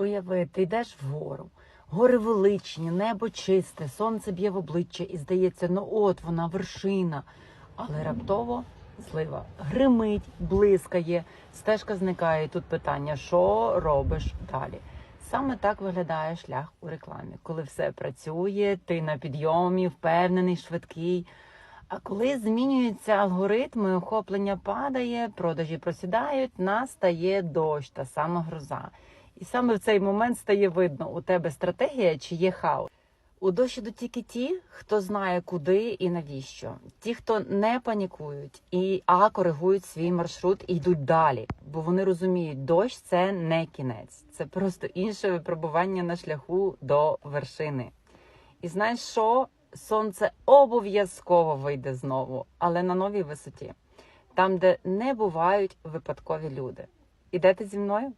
Уяви, ти йдеш вгору, гори величні, небо чисте, сонце б'є в обличчя і здається, ну от вона вершина. Але раптово злива гримить, блискає, стежка зникає. І тут питання, що робиш далі? Саме так виглядає шлях у рекламі, коли все працює, ти на підйомі, впевнений, швидкий. А коли змінюються алгоритми, охоплення падає, продажі просідають, настає дощ, та сама гроза. І саме в цей момент стає видно, у тебе стратегія чи є хаос. У дощ ідуть тільки ті, хто знає, куди і навіщо. Ті, хто не панікують і а коригують свій маршрут і йдуть далі, бо вони розуміють, дощ це не кінець, це просто інше випробування на шляху до вершини. І знаєш що? Сонце обов'язково вийде знову, але на новій висоті, там, де не бувають випадкові люди. Ідете зі мною?